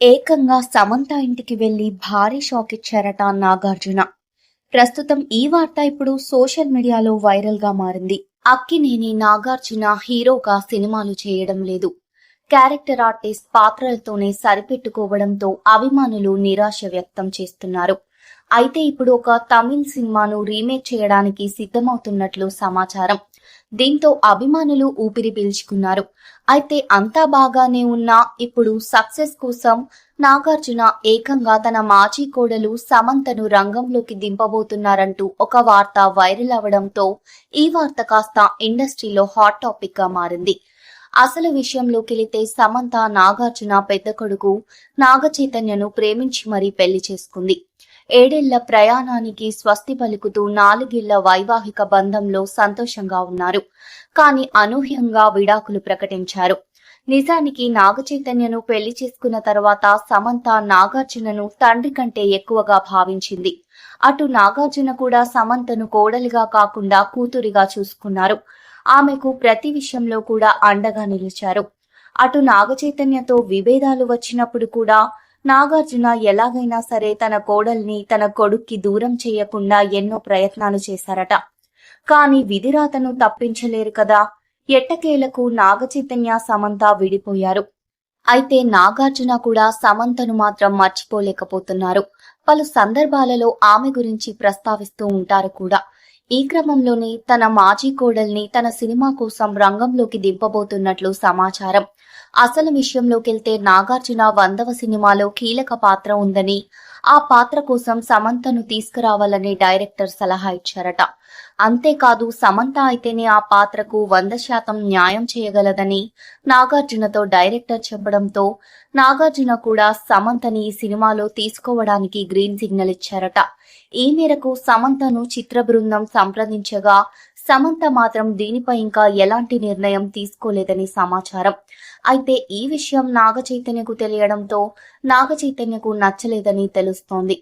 ఏకంగా సమంత ఇంటికి వెళ్ళి భారీ షాక్ ఇచ్చారట నాగార్జున. ప్రస్తుతం ఈ వార్త ఇప్పుడు సోషల్ మీడియాలో వైరల్గా మారింది. అక్కినేని నాగార్జున హీరోగా సినిమాలు చేయడం లేదు. క్యారెక్టర్ ఆర్టిస్ట్ పాత్రలతోనే సరిపెట్టుకోవడంతో అభిమానులు నిరాశ వ్యక్తం చేస్తున్నారు. అయితే ఇప్పుడు ఒక తమిళ్ సినిమాను రీమేక్ చేయడానికి సిద్ధమవుతున్నట్లు సమాచారం. దీంతో అభిమానులు ఊపిరి పీల్చుకున్నారు. అయితే అంతా బాగానే ఉన్నా ఇప్పుడు సక్సెస్ కోసం నాగార్జున ఏకంగా తన మాజీ కోడలు సమంతను రంగంలోకి దింపబోతున్నారంటూ ఒక వార్త వైరల్ అవడంతో ఈ వార్త కాస్త ఇండస్ట్రీలో హాట్ టాపిక్గా మారింది. అసలు విషయంలోకి వెళితే సమంత నాగార్జున పెద్ద కొడుకు నాగచైతన్యను ప్రేమించి మరీ పెళ్ళి చేసుకుంది. ఏడేళ్ళ ప్రయాణానికి స్వస్తి పలుకుతూ నాలుగేళ్ళ వైవాహిక బంధంలో సంతోషంగా ఉన్నారు. కానీ అనూహ్యంగా విడాకులు ప్రకటించారు. నిజానికి నాగచైతన్యను పెళ్ళి చేసుకున్న తర్వాత సమంత నాగార్జునను తండ్రి కంటే ఎక్కువగా భావించింది. అటు నాగార్జున కూడా సమంతను కోడలిగా కాకుండా కూతురిగా చూసుకున్నారు. ఆమెకు ప్రతి విషయంలో కూడా అండగా నిలిచారు. అటు నాగచైతన్యతో విభేదాలు వచ్చినప్పుడు కూడా నాగార్జున ఎలాగైనా సరే తన కోడల్ని తన కొడుక్కి దూరం చేయకుండా ఎన్నో ప్రయత్నాలు చేశారట. కాని విధిరాతను తప్పించలేరు కదా. ఎట్టకేలకు నాగచైతన్య సమంత విడిపోయారు. అయితే నాగార్జున కూడా సమంతను మాత్రం మర్చిపోలేకపోతున్నారు. పలు సందర్భాలలో ఆమె గురించి ప్రస్తావిస్తూ ఉంటారు కూడా. ఈ క్రమంలోనే తన మాజీ కోడల్ని తన సినిమా కోసం రంగంలోకి దింపబోతున్నట్లు సమాచారం. అసలు విషయంలోకెళ్తే నాగార్జున వందవ సినిమాలో కీలక పాత్ర ఉందని ఆ పాత్ర కోసం సమంతను తీసుకురావాలని డైరెక్టర్ సలహా ఇచ్చారట. అంతేకాదు సమంత అయితేనే ఆ పాత్రకు వంద శాతం న్యాయం చేయగలదని నాగార్జునతో డైరెక్టర్ చెప్పడంతో నాగార్జున కూడా సమంతని ఈ సినిమాలో తీసుకోవడానికి గ్రీన్ సిగ్నల్ ఇచ్చారట. ఈ మేరకు సమంతను చిత్ర బృందం సంప్రదించగా సమంత మాత్రం దీనిపై ఇంకా ఎలాంటి నిర్ణయం తీసుకోలేదని సమాచారం. అయితే ఈ విషయం నాగ చైతన్యకు తెలియడంతో నాగ చైతన్యకు నచ్చలేదని తెలుస్తోంది.